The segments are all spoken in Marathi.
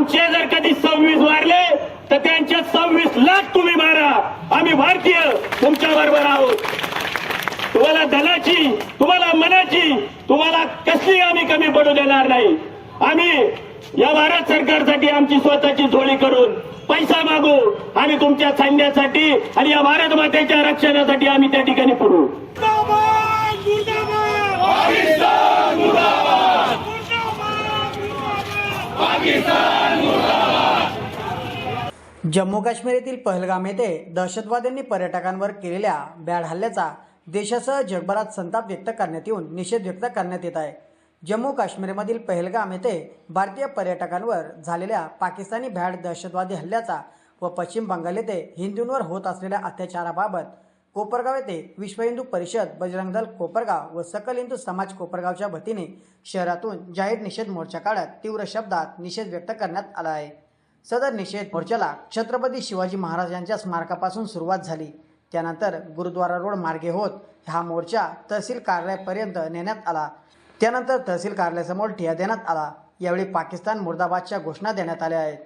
आमचे जर कधी सव्वीस वारले तर त्यांचे सव्वीस लाख तुम्ही मारा. आम्ही भारतीय तुमच्या बरोबर आहोत. तुम्हाला धनाची तुम्हाला मनाची तुम्हाला कसली आम्ही कमी पडू देणार नाही. आम्ही या भारत सरकारसाठी आमची स्वतःची झोळी करून पैसा मागू आणि तुमच्या सैन्यासाठी आणि या भारत मातेच्या रक्षणासाठी आम्ही त्या ठिकाणी पडू. जम्मू काश्मीर येथील पहलगाम येथे दहशतवाद्यांनी पर्यटकांवर केलेल्या बॅड हल्ल्याचा देशासह जगभरात संताप व्यक्त करण्यात येऊन निषेध व्यक्त करण्यात येत आहे. जम्मू काश्मीरमधील पहलगाम येथे भारतीय पर्यटकांवर झालेल्या पाकिस्तानी भ्याड दहशतवादी हल्ल्याचा व पश्चिम बंगाल येथे हिंदूंवर होत असलेल्या अत्याचाराबाबत कोपरगाव येथे विश्व हिंदू परिषद बजरंग दल कोपरगाव व सकल हिंदू समाज कोपरगावच्या वतीने शहरातून जाहीर निषेध मोर्चा काढत तीव्र शब्दात निषेध व्यक्त करण्यात आला आहे. सदर निषेध मोर्चाला छत्रपती शिवाजी महाराज यांच्या स्मारकापासून सुरुवात झाली. त्यानंतर गुरुद्वारा रोड मार्गे होत हा मोर्चा तहसील कार्यालयापर्यंत नेण्यात आला. त्यानंतर तहसील कार्यालयासमोर ठिया देण्यात आला. यावेळी पाकिस्तान मुर्दाबादच्या घोषणा देण्यात आल्या आहेत.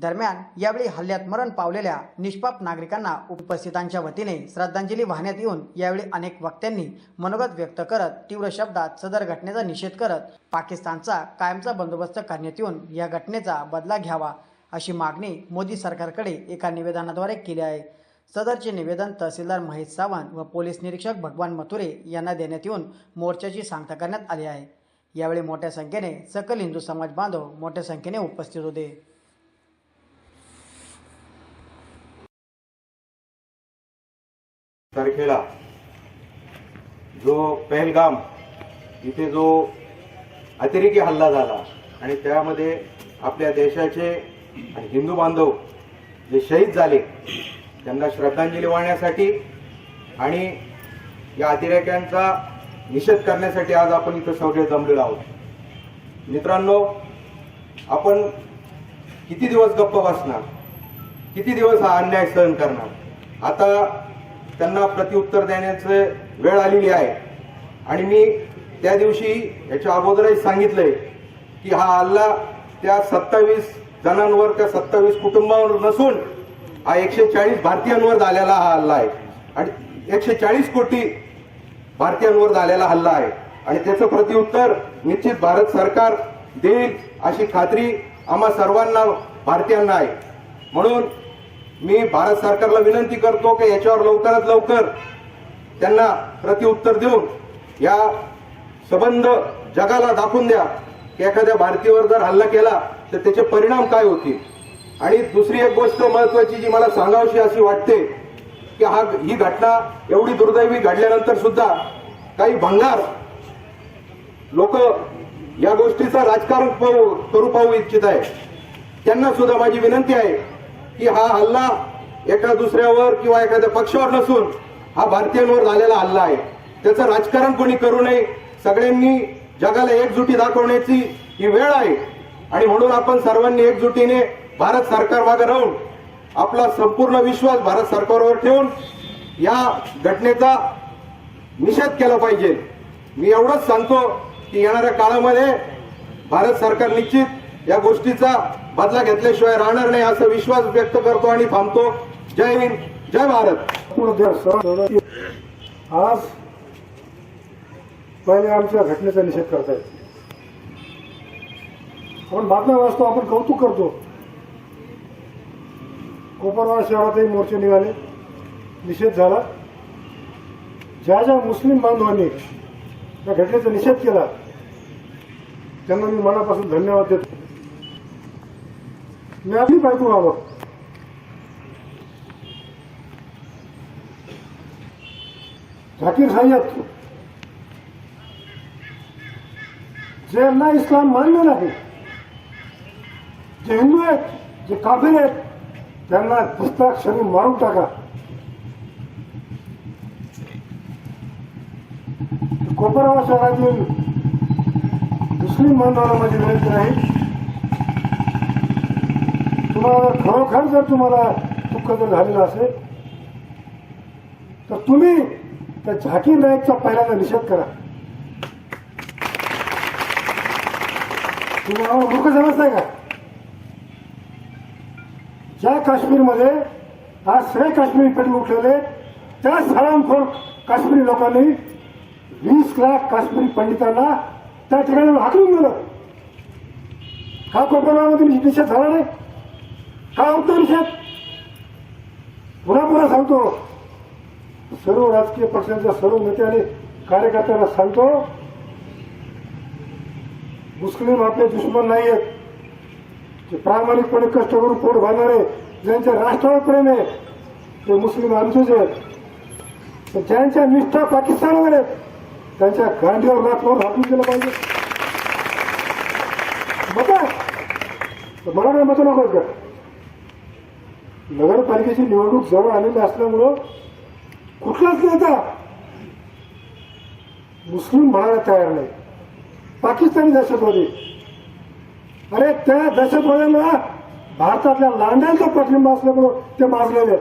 दरम्यान यावेळी हल्ल्यात मरण पावलेल्या निष्पाप नागरिकांना उपस्थितांच्या वतीने श्रद्धांजली वाहण्यात येऊन यावेळी अनेक वक्त्यांनी मनोगत व्यक्त करत तीव्र शब्दात सदर घटनेचा निषेध करत पाकिस्तानचा कायमचा बंदोबस्त करण्यात येऊन या घटनेचा बदला घ्यावा अशी मागणी मोदी सरकारकडे एका निवेदनाद्वारे केली आहे. सदरचे निवेदन तहसीलदार महेश सावंत व पोलीस निरीक्षक भगवान मथुरे यांना देण्यात येऊन मोर्चाची सांगता करण्यात आली आहे. यावेळी मोठ्या संख्येने सकल हिंदू समाज बांधव मोठ्या संख्येने उपस्थित होते. तारखेला जो पहलगाम इथे जो अतिरेकी हल्ला झाला आणि त्यामध्ये आपल्या देशाचे हिंदू बांधव जे शहीद झाले त्यांना श्रद्धांजली वाहण्यासाठी आणि या अतिरेक्यांचा निषेध करण्यासाठी आज आपण इथं सगळे जमलेलो आहोत. मित्रांनो आपण किती दिवस गप्प बसणार? किती दिवस हा अन्याय सहन करणार? आता त्यांना प्रत्युत्तर देण्याचे वेळ आलेली आहे. आणि मी त्या दिवशी याच्या अगोदरही सांगितलंय की हा हल्ला त्या सत्तावीस जणांवर त्या सत्तावीस कुटुंबावर नसून हा एकशे चाळीस भारतीयांवर झालेला हा हल्ला आहे. आणि एकशे चाळीस कोटी भारतीयांवर झालेला हल्ला आहे. आणि त्याचं प्रत्युत्तर निश्चित भारत सरकार देईल अशी खात्री आम्हा सर्वांना भारतीयांना आहे. म्हणून मी भारत सरकारला विनंती करतो की याच्यावर लवकरात लवकर त्यांना प्रतिउत्तर देऊन या संबंध जगाला दाखवून द्या की एखाद्या भारतीयावर जर हल्ला केला तर त्याचे परिणाम काय होतील? आणि दुसरी एक गोष्ट महत्वाची जी मला सांगावशी अशी वाटते की हा ही घटना एवढी दुर्दैवी घडल्यानंतर सुद्धा काही भंगार लोक या गोष्टीचं राजकारण करू पाहू इच्छित आहे. त्यांना सुद्धा माझी विनंती आहे की हा हल्ला एका दुसऱ्यावर किंवा एखाद्या पक्षावर नसून हा भारतीयांवर झालेला हल्ला आहे. त्याचं राजकारण कोणी करू नये सगळ्यांनी जगाला एकजुटी दाखवण्याची ही वेळ आहे. आणि म्हणून आपण सर्वांनी एकजुटीने भारत सरकार मागे राहून आपला संपूर्ण विश्वास भारत सरकारवर ठेवून या घटनेचा निषेध केला पाहिजे. मी एवढंच सांगतो की येणाऱ्या काळामध्ये भारत सरकार निश्चित या गोष्टीचा बदला घेतल्याशिवाय राहणार नाही असा विश्वास व्यक्त करतो आणि थांबतो. जय हिंद जय भारत. पूर्ण देश आज पहिले आमच्या घटनेचा निषेध करतायत आपण बातम्या वाचतो आपण कौतुक करतो. कोपरवाड शहरातही मोर्चे निघाले. निषेध झाला. ज्या ज्या मुस्लिम बांधवांनी त्या घटनेचा निषेध केला त्यांना मी मनापासून धन्यवाद देतो. मी आपली बायको व्हावं झाकीर सायद ज्यांना इस्लाम मान्य नाही जे हिंदू आहेत जे काफिर आहेत त्यांना पुस्तकाक्षरी मारून टाका. कोपरगाव शहरातील मुस्लिम बांधवांना माझी विनंती आहे तुम्हाला खरोखर जर तुम्हाला दुःख जर झालेलं असेल तर तुम्ही त्या झाकी नाईकचा पहिल्यांदा निषेध करा. तुम्ही आम्हाला मूर्ख समजताय का? ज्या काश्मीरमध्ये आज सगळे काश्मीरी पेटून उठलेले त्या सलामखोर काश्मीरी लोकांनी वीस लाख काश्मीरी पंडितांना त्या ठिकाणी हाकलून दिलं. का कोकणामध्ये निषेध झाला नाही? हा होतो निषेध पुन्हा पुन्हा सांगतो. सर्व राजकीय पक्षांच्या सर्व नेते आणि कार्यकर्त्यांना सांगतो. मुस्लिम आपले दुश्मन नाही आहेत जे प्रामाणिकपणे कष्ट करून पोट भरणारे ज्यांच्या राष्ट्रावर प्रेम आहे ते मुस्लिम आमचेच आहेत. ज्यांच्या निष्ठा पाकिस्तानवर आहेत त्यांच्या गांधीवर राष्ट्रावर हाकून केलं पाहिजे. मत मला काय मत नको का? नगरपालिकेची निवडणूक जवळ आलेली असल्यामुळं कुठलाच नेता मुस्लिम म्हणायला तयार नाही. पाकिस्तानी दहशतवादी. अरे त्या दहशतवाद्यांना भारतातल्या लांड्यांचा पाठिंबा असल्यामुळं ते माजलेले.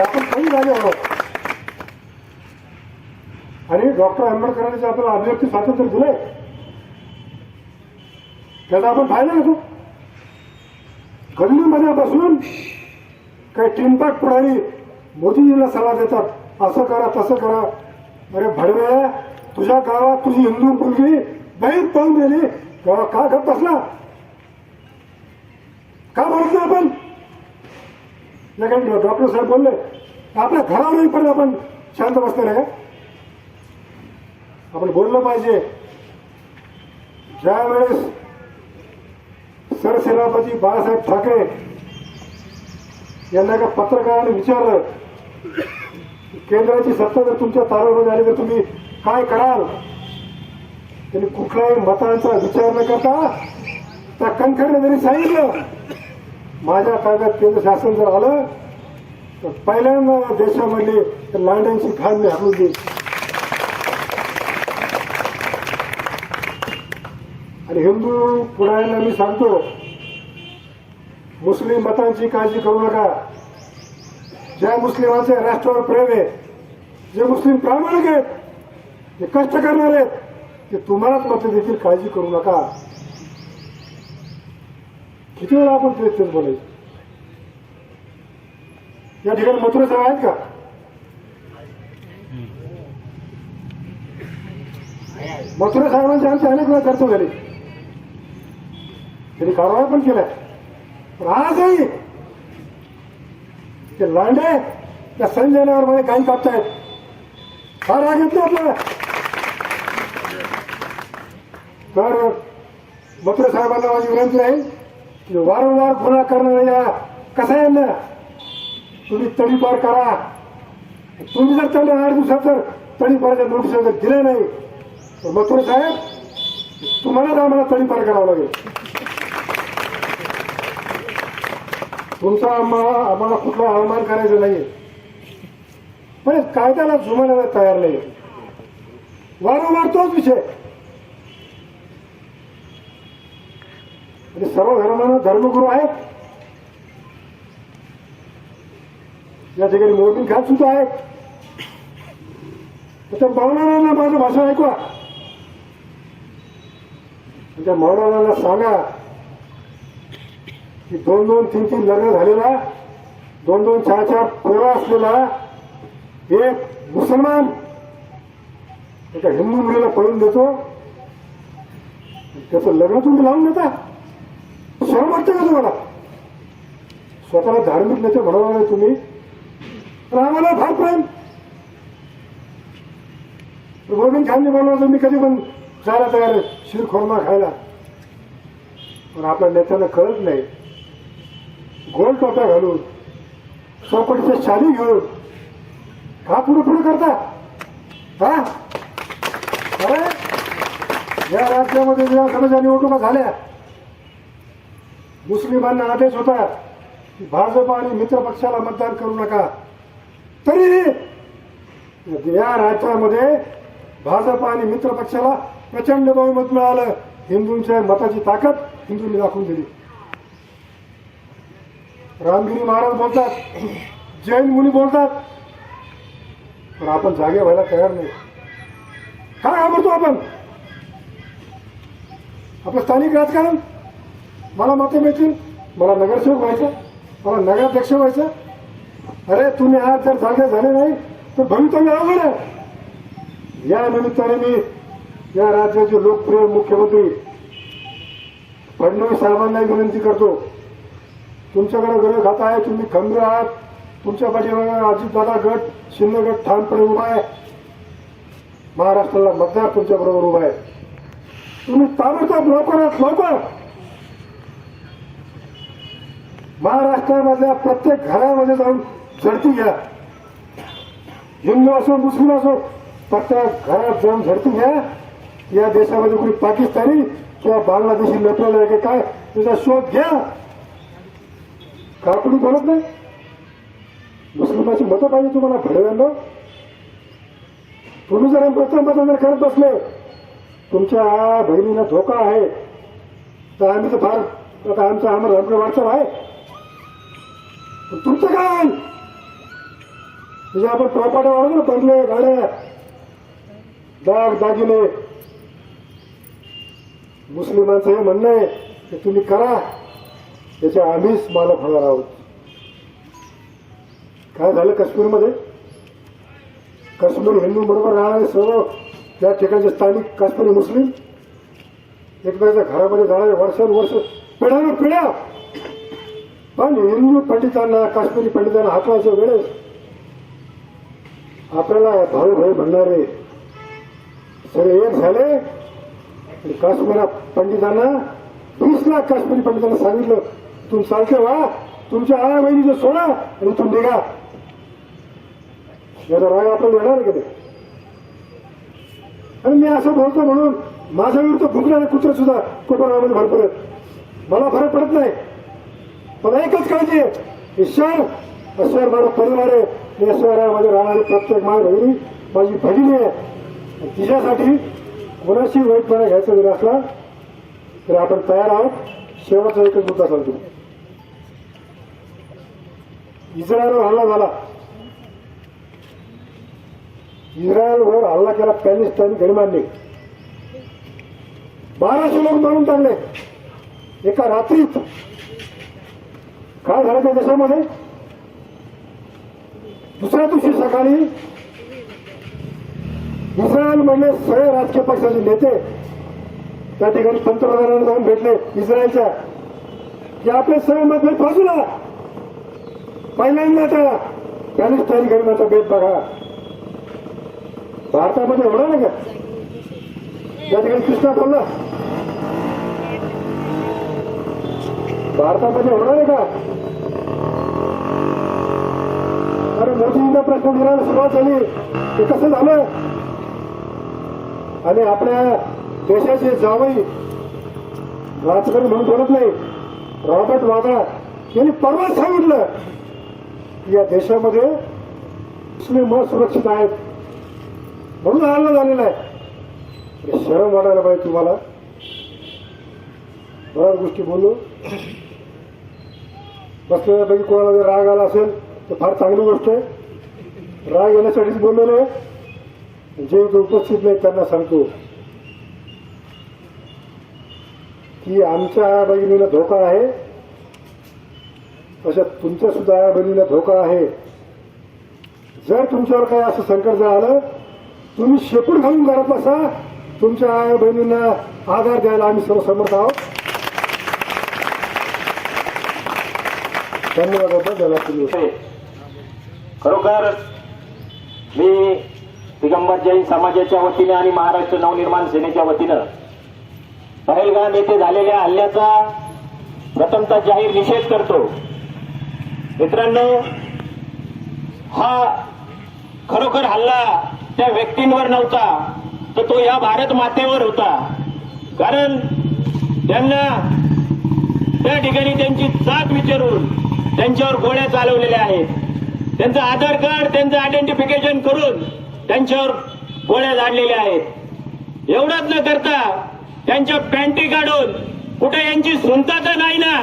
आपण काही झाले आहोत. आणि डॉक्टर आंबेडकरांनी जे आपल्याला अभिव्यक्ती स्वातंत्र्य दिले त्याचा आपण फायदा घेतो. गल्लीमध्ये बसून काही टिमपाट पुढारी मोदीजीला सल्ला देतात. असं करा तसं करा. अरे भडवे तुझ्या गावात तुझी हिंदू मुलगी बाहेर पाहून गेली. तेव्हा का घट बसला? का बोलत नाही आपण? नाही डॉक्टर साहेब बोलले आपल्या घरावरही पण आपण. शांत बसणार आहे का? आपण बोललं पाहिजे. ज्यावेळेस सरसेनापती बाळासाहेब ठाकरे यांना एका पत्रकाराने विचारलं केंद्राची सत्ता जर तुमच्या ताब्यामध्ये आली तर तुम्ही काय कराल? त्यांनी कुठल्याही मतांचा विचार न करता त्या कणखरने जरी सांगितलं माझ्या ताब्यात केंद्र शासन जर आलं तर पहिल्यांदा देशामधली लांड्यांची घाण मी देईल. हिंदू पुढाऱ्यांना मी सांगतो मुस्लिम मतांची काळजी करू नका. ज्या मुस्लिमांचे राष्ट्रावर प्रेम आहे जे मुस्लिम प्रामाणिक आहेत जे कष्ट करणार आहेत ते तुम्हालाच मत देखील काळजी करू नका. किती वेळा आपण तेच तेच बोलायचं? या ठिकाणी मथुरा साहेब आहेत का? मथुरा साहेबांची आमची अनेक वेळा चर्चा झाली. त्यांनी कारवाया पण केल्या. पण आजही ते लांडे त्या संजयनगरमध्ये काही कापतायत. फार राग येतो आपल्याला. तर मत्र साहेबांना माझी विनंती आहे की वारंवार गुन्हा करणाऱ्या कसायांना तुम्ही तडीपार करा. तुम्ही जर त्यांना आठ दिवसात जर तडीपारच्या नोटीस जर दिल्या नाही तर मथुर साहेब तुम्हालाच आम्हाला तडीपार करावं लागेल. तुमचा आम्हाला आम्हाला कुठला अवमान करायचा नाहीये. पण कायद्याला जुमानायला तयार नाही वारंवार तोच विषय. म्हणजे सर्व धर्मानं धर्मगुरू आहेत. या ठिकाणी मोदी खात सुद्धा आहेत. त्या मौलाना माझं भाषण ऐकवा. त्या मौलाना सांगा. की दोन दोन तीन तीन लग्न झालेला दोन दोन चार चार पोरा असलेला एक मुसलमान. एका हिंदू मुलीला पळून देतो त्याचं लग्न तुम्ही लावून देता. शरम वाटतं का तुम्हाला? स्वतःला धार्मिक नेते म्हणवणार तुम्ही. तर आम्हाला फार प्रेम. गोविंद खानने बोलवलं मी कधी पण जायला तयार आहे शिरखोरमा खायला. पण आपल्या नेत्यांना कळत नाही. गोल टोप्या घालून चौपटीच्या शाली घेऊन का पुढे पुढे करता. हा? अरे या राज्यामध्ये विधानसभेच्या निवडणुका झाल्या मुस्लिमांना आदेश होता की भाजप आणि मित्र पक्षाला मतदान करू नका. तरी या राज्यामध्ये भाजप आणि मित्र पक्षाला प्रचंड बहुमत मिळालं. हिंदूंच्या मताची ताकद हिंदूंनी दाखवून दिली. रामगिरी महाराज बोलतात जैन मुनी बोलतात पण आपण जागे व्हायला तयार नाही. काय आवडतो आपण? आपलं स्थानिक राजकारण? मला मते मिळतील मला नगरसेवक व्हायचं मला नगराध्यक्ष व्हायचं. अरे तुम्ही आज जर जागे झाले नाही तर भवितव्य आवड आहे. या निमित्ताने मी या राज्याचे लोकप्रिय मुख्यमंत्री फडणवीस साहेबांना विनंती करतो. तुमच्याकडे गरज खाता आहे तुम्ही खंबीर आहात. तुमच्या पाठीमागे अजितदादा गट शिंदे गट ठामपणे उभा आहे. महाराष्ट्राला मतदार तुमच्या बरोबर उभा आहे. तुम्ही ताबडतोब लवकरात लवकर. महाराष्ट्रामधल्या प्रत्येक घरामध्ये जाऊन झडती घ्या. हिंदू असो मुस्लिम असो प्रत्येक घरात जाऊन झडती घ्या. या देशामध्ये कोणी पाकिस्तानी किंवा बांगलादेशी लपलेलं आहे की काय त्याचा शोध घ्या. का कोणी बोलत नाही? मुस्लिमाची मतं पाहिजे तुम्हाला भडव्यांना? तुम्ही जर प्रचार जर करत बसले तुमच्या बहिणीला धोका आहे. तर आम्ही तर फार आता आमचा आम्हाला आमचं वाटचाल आहे. तुमचं काय? म्हणजे आपण प्रॉपर्टी वाढवतो ना बंगले गाड्या दाग दागिने. मुस्लिमांचं हे म्हणणं आहे की तुम्ही करा. त्याच्या आम्हीच मालक होणार आहोत. काय झालं काश्मीरमध्ये? काश्मीर हिंदू बरोबर राहणारे सर्व त्या ठिकाणचे स्थानिक काश्मीरी मुस्लिम एकमेकांच्या घरामध्ये जाणारे वर्षानुवर्ष पिढ्यानं पिढ्या पण हिंदू पंडितांना काश्मीरी पंडितांना हाताच्या वेळेस आपल्याला भाऊ भाऊ म्हणणारे सगळे एक झाले. काश्मीर काश्मीरा पंडितांना वीस लाख काश्मीरी पंडितांना सांगितलं तुम्ही सारखं व्हा. तुमच्या आया बहिणीचं सोडा आणि तुम्ही निघा. याचा राग आपण येणार का ते आणि मी असं बोलतो म्हणून माझ्या विरुद्ध भुकणारे कुत्र सुद्धा कुटुंबामध्ये भरपूर आहेत मला फरक पडत नाही. पण एकच काळजी आहे की शहर शहर माझा परिवार आहे. आणि या शहरामध्ये राहणारी प्रत्येक माझी बहिणी माझी बहिणी आहे. तिच्यासाठी कोणाशी वाईटपणा घ्यायचा जरी असला तर आपण तयार आहोत. शेवटचा एकच मुद्दा सांगतो. इस्रायलवर हल्ला झाला. इस्रायलवर हल्ला केला पॅलेस्टाईन मारली बाराशे लोक मारून टाकले. एका रात्रीत. काय झालं त्या देशामध्ये? दुसऱ्या दिवशी सकाळी इस्रायलमधले सगळे राजकीय पक्षाचे नेते त्या ठिकाणी पंतप्रधानांना जाऊन भेटले इस्रायलच्या. की आपले सगळे मतभेद बाजूला पहिल्यांदा त्या पॅलेस्टाईन घटनाचा बेत बघा. भारतामध्ये होणार नाही का? त्या ठिकाणी कृष्णा बोलला. भारतामध्ये होणार आहे का? अरे मोदींचा प्रश्न विचारायला सुरुवात झाली. ते कसं झालं? आणि आपल्या देशाचे जावई राजकारण म्हणून बोलत नाही. रॉबर्ट वाघा यांनी परवाच सांगितलं. या देशामध्ये मुस्लिम सुरक्षित आहेत. म्हणून हल्ला झालेला आहे. शरम वाटायला पाहिजे तुम्हाला. बऱ्याच गोष्टी बोलू बसलेल्यापैकी कोणाला जर राग आला असेल तर फार चांगली गोष्ट आहे. राग येण्यासाठीच बोललेलो आहे. जे इथे उपस्थित नाही त्यांना सांगतो. की आमच्या आया बहिणीला धोका आहे. तशा तुमच्या सुद्धा आया बहिणीला धोका आहे. जर तुमच्यावर काही असं संकट जर आलं तुम्ही शेपूट घालून घरात बसा. तुमच्या आया बहिणींना आधार द्यायला आम्ही सर्व समर्थ आहोत. धन्यवाद खरोखर मी दिगंबर जैन समाजाच्या वतीने आणि महाराष्ट्र नवनिर्माण सेनेच्या वतीनं पहलगाम येथे झालेल्या हल्ल्याचा प्रथमतः जाहीर निषेध करतो. मित्रांनो हा खरोखर हल्ला त्या व्यक्तींवर नव्हता तर तो या भारत मातेवर होता. कारण त्यांना त्या ठिकाणी त्यांची जात विचारून त्यांच्यावर गोळ्या चालवलेल्या आहेत. त्यांचं आधार कार्ड त्यांचं आयडेंटिफिकेशन करून त्यांच्यावर गोळ्या झाडलेल्या आहेत. एवढंच न करता त्यांच्या पॅन्टी काढून कुठे यांची सुनता तर नाही ना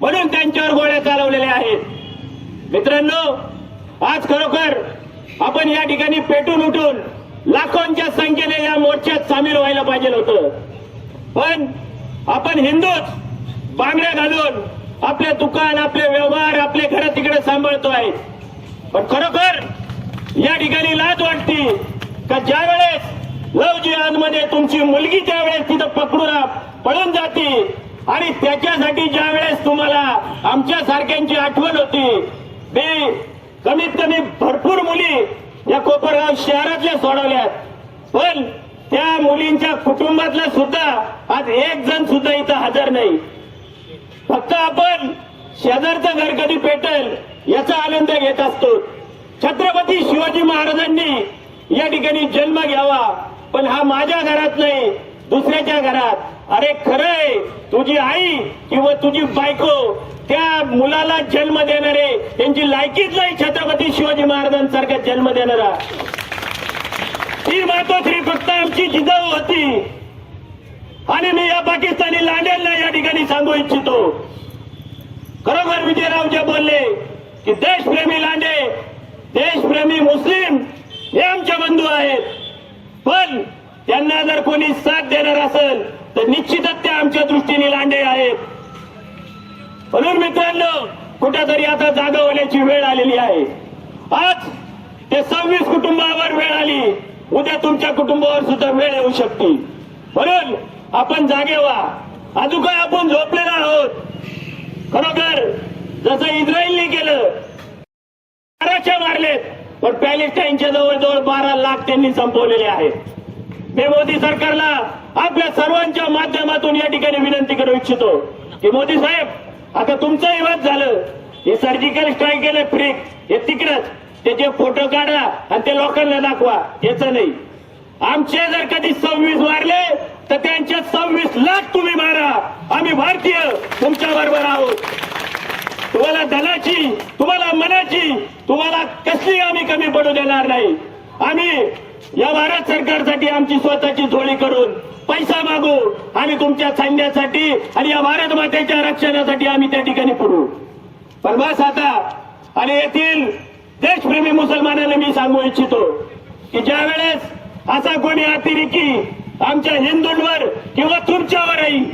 म्हणून त्यांच्यावर गोळ्या चालवलेल्या आहेत. मित्रांनो आज खरोखर आपण या ठिकाणी पेटून उठून लाखोंच्या संख्येने या मोर्चात सामील व्हायला पाहिजे होतं. पण आपण हिंदूच बांगड्या घालून आपले दुकान आपले व्यवहार आपले घर तिकडे सांभाळतोय. पण खरोखर या ठिकाणी लाज वाटती का ज्या वेळेस लव जिहादमध्ये तुमची मुलगी त्यावेळेस तिथं पकडून पळून जाते आणि त्याच्यासाठी ज्या वेळेस तुम्हाला आमच्या सारख्यांची आठवण होती मी कमीत कमी भरपूर मुली या कोपरगाव शहरातल्या सोडवल्यात पण त्या मुलींच्या कुटुंबातला सुद्धा आज एक जण सुद्धा इथं हजर नाही. फक्त आपण शेजारचं घर कधी पेटेल याचा आनंद घेत असतो. छत्रपती शिवाजी महाराजांनी या ठिकाणी जन्म घ्यावा. पण हा माझ्या घरात नाही दुसऱ्याच्या घरात. अरे खरंय तुझी आई किंवा तुझी बायको त्या मुलाला जन्म देणारे त्यांची लायकीच नाही छत्रपती शिवाजी महाराजांसारखा जन्म देणारा. ती मातोश्री फक्त आमची जिजाऊ होती. आणि मी या पाकिस्तानी लांड्यांना या ठिकाणी सांगू इच्छितो. खरोखर विजयराव बोलले की देशप्रेमी लांडे देशप्रेमी मुस्लिम हे आमचे बंधू आहेत. पण त्यांना जर कोणी साथ देणार असेल तर निश्चितच ते आमच्या दृष्टीने लांडे आहेत. म्हणून मित्रांनो कुठेतरी आता जागा होण्याची वेळ आलेली आहे. आज ते सव्वीस कुटुंबावर वेळ आली. उद्या तुमच्या कुटुंबावर सुद्धा वेळ येऊ शकते. म्हणून आपण जागे व्हा. अजून काय आपण झोपलेलो आहोत? खरोखर जसं इस्रायलने केलं बाराच्या मारलेत. पण पॅलेस्टाईनच्या जवळजवळ बारा लाख त्यांनी संपवलेले आहेत. मी मोदी सरकारला आपल्या सर्वांच्या माध्यमातून या ठिकाणी विनंती करू इच्छितो की मोदी साहेब आता तुमचं मत झालं. हे सर्जिकल स्ट्राईक केलं फ्री हे तिकडच. त्याचे फोटो काढा आणि ते लोकांना दाखवा. याचं नाही. आमचे जर कधी सव्वीस मारले तर त्यांचे सव्वीस लाख तुम्ही मारा. आम्ही भारतीय. तुमच्या बरोबर आहोत. तुम्हाला धनाची तुम्हाला मनाची तुम्हाला कसली आम्ही कमी पडू देणार नाही. आम्ही या भारत सरकारसाठी आमची स्वतःची झोळी करून पैसा मागू आम्ही तुमच्या सैन्यासाठी आणि या भारत मातेच्या रक्षणासाठी आम्ही त्या ठिकाणी पुरू पण बस आता आणि येथील देशप्रेमी मुसलमानांना मी सांगू इच्छितो की ज्या वेळेस असा कोणी अतिरेकी आमच्या हिंदूंवर किंवा तुमच्यावरही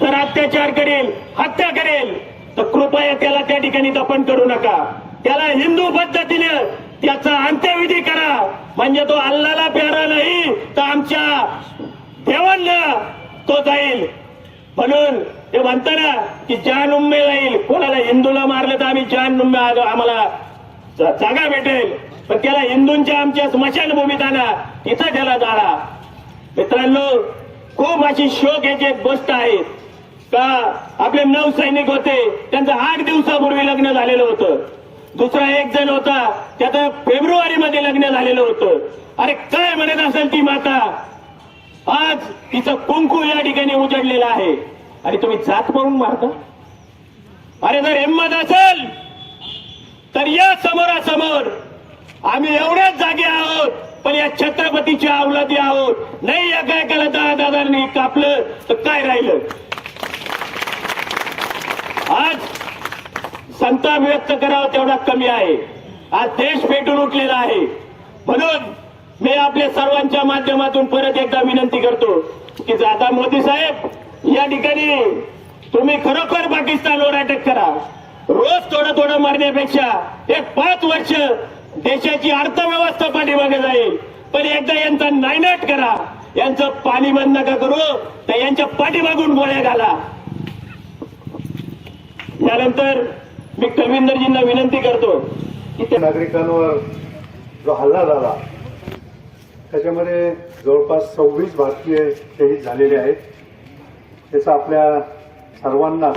तर अत्याचार करेल हत्या करेल तर कृपया त्याला त्या ठिकाणी दफन करू नका. त्याला हिंदू पद्धतीने त्याचा अंत्यविधी करा. म्हणजे तो अल्लाला प्यारा नाही तर आमच्या देवांना तो जाईल. म्हणून ते म्हणताना की जान उम्मे जाईल. कोणाला हिंदूला मारलं तर आम्ही जान उम्मे आम्हाला जागा भेटेल. पण त्याला हिंदूंच्या आमच्या स्मशानभूमीत आणा. तिथं त्याला जाळा. मित्रांनो खूप अशी शोक याची एक गोष्ट आहे. का आपले नऊ सैनिक होते त्यांचं आठ दिवसापूर्वी लग्न झालेलं होतं. दुसरा एक जण होता त्याचं फेब्रुवारी मध्ये लग्न झालेलं होतं. अरे काय म्हणत असेल ती माता? आज तिचं कुंकू या ठिकाणी उजडलेलं आहे. आणि तुम्ही जात पाहून मारता? अरे जर हिंमत असेल तर या समोरासमोर आम्ही एवढ्याच जागे आहोत पण या छत्रपतीची अवलादी आहोत. नाही या काय केलं दहा दादांनी कापलं तर काय राहिलं? आज संताप व्यक्त करावा तेवढा कमी आहे. आज देश पेटून उठलेला आहे. म्हणून मी आपल्या सर्वांच्या माध्यमातून परत एकदा विनंती करतो की दादा मोदी साहेब या ठिकाणी तुम्ही खरोखर पाकिस्तानवर अटक करा. रोज थोडं थोडं मारण्यापेक्षा एक पाच वर्ष देशाची अर्थव्यवस्था पाठीमागे जाईल. पण एकदा यांचा नायनाट करा. यांचं पाणी बंद नका करू. तर यांच्या पाठीमागून गोळ्या घाला. त्यानंतर मी कविंदरजींना विनंती करतो की ते नागरिकांवर जो हल्ला झाला त्याच्यामध्ये जवळपास सव्वीस भारतीय शहीद झालेले आहेत. त्याचा आपल्या सर्वांना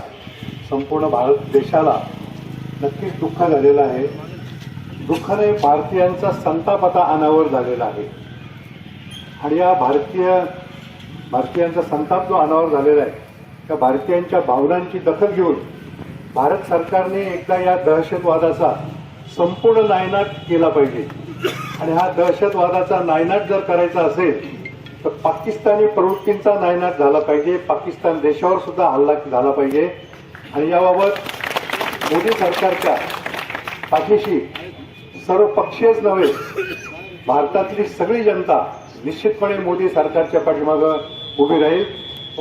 संपूर्ण भारत देशाला नक्कीच दुःख झालेलं आहे. दुःखाने भारतीयांचा संताप आता अनावर झालेला आहे. आणि या भारतीय भारतीयांचा संताप जो अनावर झालेला आहे त्या भारतीयांच्या भावनांची दखल घेऊन भारत सरकारने एकदा या दहशतवादाचा संपूर्ण नायनाट केला पाहिजे. आणि हा दहशतवादाचा नायनाट जर करायचा असेल तर पाकिस्तानी प्रवृत्तींचा नायनाट झाला पाहिजे. पाकिस्तान देशावर सुद्धा हल्ला झाला पाहिजे. आणि याबाबत मोदी सरकारच्या पाठीशी सर्व पक्षीयच नव्हे भारतातली सगळी जनता निश्चितपणे मोदी सरकारच्या पाठीमागं उभी राहील.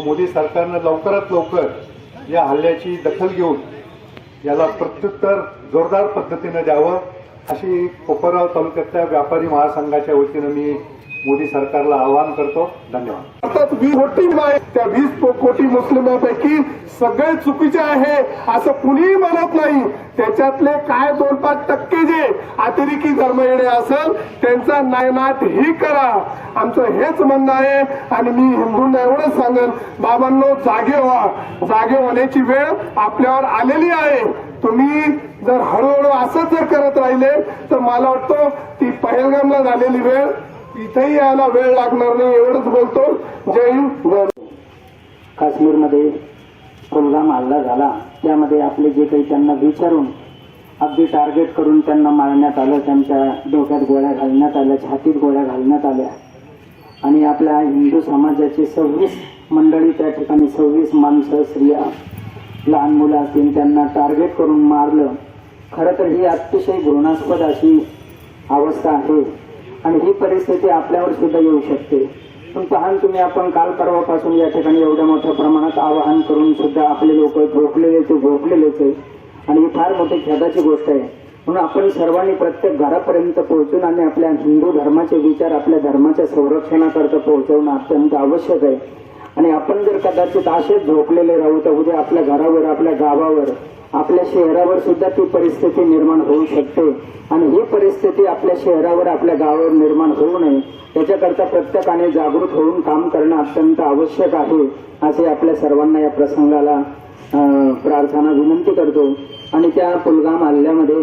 मोदी सरकारनं लवकरात लवकर या हल्ल्याची दखल घेऊन याला प्रत्युत्तर जोरदार पद्धतीनं द्यावं अशी कोपरगाव तालुक्यातल्या व्यापारी महासंघाच्या वतीनं मी मोदी सरकारला आवाहन करतो. धन्यवाद. भारतात वीस कोटी नाही त्या वीस कोटी मुस्लिमांपैकी सगळे चुकीचे आहे असं कुणीही म्हणत नाही. त्याच्यातले काय दोन पाच टक्के जे अतिरेकी धर्म येणे असेल त्यांचा नायनाट ही करा. आमचं हेच म्हणणं आहे आणि मी हिंदूंना एवढंच सांगेन. बाबांनो जागे व्हा. जागे होण्याची वेळ आपल्यावर आलेली आहे. तुम्ही जर हळूहळू असंच जर करत राहिले तर मला वाटतं ती पहलगामला झालेली वेळ इथेही यायला वेळ लागणार नाही एवढंच बोलतो. जय हिंद काश्मीरमध्ये पुलवामा हल्ला झाला. त्यामध्ये आपले जे काही त्यांना विचारून अगदी टार्गेट करून त्यांना मारण्यात आलं त्यांच्या डोक्यात गोळ्या घालण्यात आल्या छातीत गोळ्या घालण्यात आल्या. आणि आपल्या हिंदू समाजाची सव्वीस मंडळी त्या ठिकाणी सव्वीस माणसं स्त्रिया लहान मुलं असतील त्यांना टार्गेट करून मारलं. खरं तर ही अतिशय घृणास्पद अशी अवस्था आहे. आणि ही परिस्थिती आपल्यावर सुद्धा येऊ शकते. पण पाहाल तुम्ही आपण काल परवापासून या ठिकाणी एवढ्या मोठ्या प्रमाणात आवाहन करून सुद्धा आपले लोक झोपलेले ते झोपलेलेच आहे आणि ही फार मोठी खेदाची गोष्ट आहे. म्हणून आपण सर्वांनी प्रत्येक घरापर्यंत पोहोचून आणि आपल्या हिंदू धर्माचे विचार आपल्या धर्माच्या संरक्षणाकरता पोहोचवणं अत्यंत आवश्यक आहे. आणि आपण जर कदाचित असेच झोपलेले राहू तर उद्या आपल्या घरावर आपल्या गावावर आपल्या शहरावर सुद्धा ती परिस्थिती निर्माण होऊ शकते. आणि ही परिस्थिती आपल्या शहरावर आपल्या गावावर निर्माण होऊ नये. त्याच्याकरता प्रत्येकाने जागृत होऊन काम करणं अत्यंत आवश्यक आहे असे आपल्या सर्वांना या प्रसंगाला प्रार्थना विनंती करतो. आणि त्या पुलगाम हल्ल्यामध्ये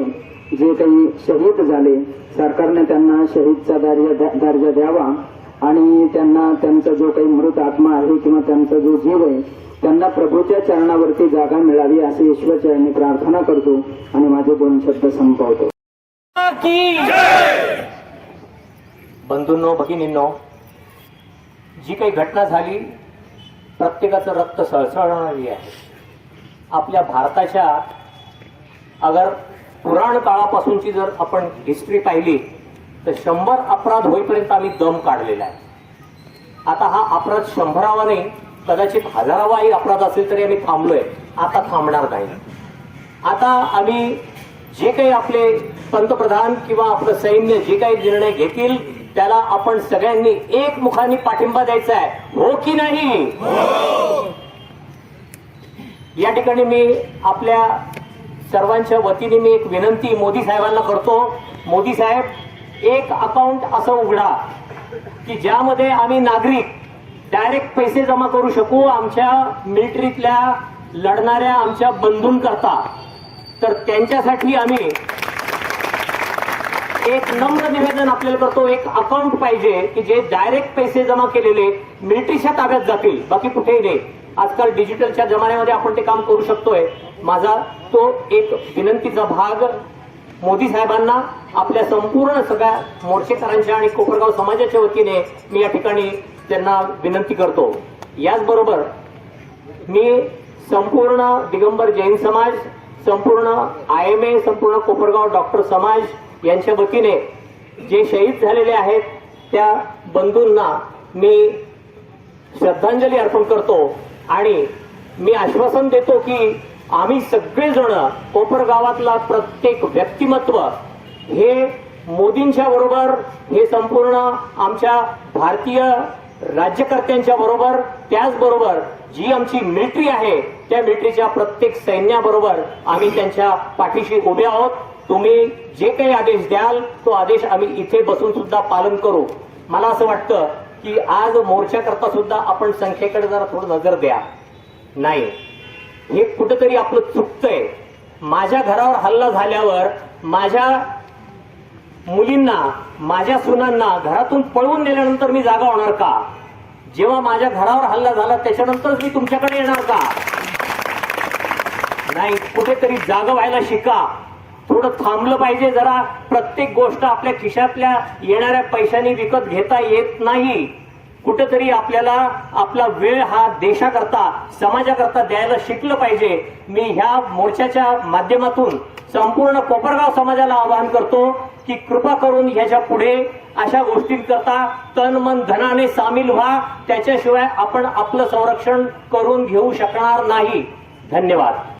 जे काही शहीद झाले सरकारने त्यांना शहीदचा दर्जा द्या- दर्जा द्यावा. आणि त्यांना त्यांचा जो काही मृत आत्मा आहे किंवा त्यांचा जो जीव आहे त्यांना प्रभूच्या चरणावरती जागा मिळावी असे ईश्वरचरणी प्रार्थना करतो आणि माझे दोन शब्द संपवतो. बंधूंनो भगिनींनो जी काही घटना झाली प्रत्येकाचं रक्त सळसळणारी आहे. आपल्या भारताच्या अगर पुराण काळापासूनची जर आपण हिस्ट्री पाहिली तर शंभर अपराध होईपर्यंत आम्ही दम काढलेला आहे. आता हा अपराध शंभरावा नाही कदाचित हजारावाही अपराध असेल तरी आम्ही थांबलोय. आता थांबणार नाही. आता आम्ही जे काही आपले पंतप्रधान किंवा आपलं सैन्य जे काही निर्णय घेतील त्याला आपण सगळ्यांनी एकमुखाने पाठिंबा द्यायचा आहे. हो की नाही? या ठिकाणी मी आपल्या सर्वांच्या वतीने मी एक विनंती मोदी साहेबांना करतो. मोदी साहेब एक अकाउंट असं उघडा की ज्यामध्ये आम्ही नागरिक डायरेक्ट पैसे जमा करू शकू आमच्या मिलिटरीतल्या लढणाऱ्या आमच्या बंधूंकरता. तर त्यांच्यासाठी आम्ही एक नम्र निवेदन आपल्याला करतो एक अकाउंट पाहिजे की जे डायरेक्ट पैसे जमा केलेले मिलिटरीच्या ताब्यात जातील बाकी कुठेही नाही. आजकाल डिजिटलच्या जमान्यामध्ये आपण ते काम करू शकतोय. माझा तो एक विनंतीचा भाग मोदी साहेबांना आपल्या संपूर्ण सगळ्या मोर्चेकरांच्या आणि कोपरगाव समाजाच्या वतीने मी या ठिकाणी त्यांना विनंती करतो. याचबरोबर मी संपूर्ण दिगंबर जैन समाज संपूर्ण आय एम ए संपूर्ण कोपरगाव डॉक्टर समाज यांच्या वतीने जे शहीद झालेले आहेत त्या बंधूंना मी श्रद्धांजली अर्पण करतो आणि मी आश्वासन देतो की आम्ही सगळेजण कोपर गावातला प्रत्येक व्यक्तिमत्व हे मोदींच्या बरोबर हे संपूर्ण आमच्या भारतीय राज्यकर्त्यांच्या बरोबर त्याचबरोबर जी आमची मिलिटरी आहे त्या मिलिटरीच्या प्रत्येक सैन्याबरोबर आम्ही त्यांच्या पाठीशी उभे आहोत. तुम्ही जे काही आदेश द्याल तो आदेश आम्ही इथे बसून सुद्धा पालन करू. मला असं वाटतं की आज मोर्चाकरता सुद्धा आपण संख्येकडे जरा थोडं नजर द्या. नाही. हे कुठंतरी आपलं चुकतंय. माझ्या घरावर हल्ला झाल्यावर माझ्या मुलींना माझ्या सुनांना घरातून पळवून नेल्यानंतर मी जागा होणार का? जेव्हा माझ्या घरावर हल्ला झाला त्याच्यानंतरच मी तुमच्याकडे येणार का? नाही कुठेतरी जागा व्हायला शिका. थोडं थांबलं पाहिजे जरा. प्रत्येक गोष्ट आपल्या खिशातल्या येणाऱ्या पैशांनी विकत घेता येत नाही. कुठेतरी आपल्याला आपला वेळ हा देशाकरता समाजाकरता द्यायला शिकलं पाहिजे. मी ह्या मोर्चाच्या माध्यमातून संपूर्ण कोपरगाव समाजाला आवाहन करतो की कृपा करून ह्याच्या पुढे अशा गोष्टींकरता तन मन धनाने सामील व्हा. त्याच्याशिवाय आपण आपलं संरक्षण करून घेऊ शकणार नाही. धन्यवाद.